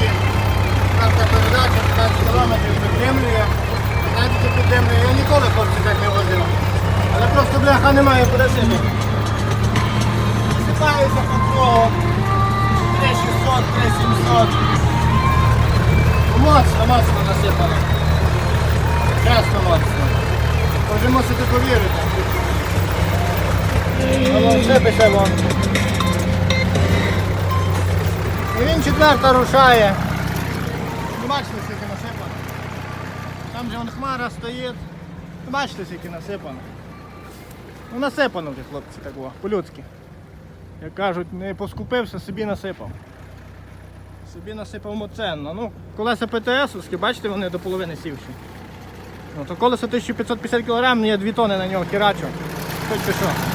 Один. Карта передача 15 кілометрів підтримує. Знаєте, підтримує. Я ніколи хлопці так не возив. Але просто бляха немає подачини. Сипаюся по кого. 3600, 3700. Моцно, моцно насипали. Часто моцно. Може мусите повірити. Але вже пише вам. І він четверта рушає. Ну, Бачите, скільки насипано. Там же вон хмара стоїть. Ну, Бачите, скільки насипано. Ну насипано вже, хлопці, так було, по-людськи. Як кажуть, не поскупився, собі насипав. Собі насипав моценно. Ну, колеса ПТС, бачите, вони до половини сівші. Ну, то колесо 1550 кг, я 2 тони на нього херачу. Хоч що.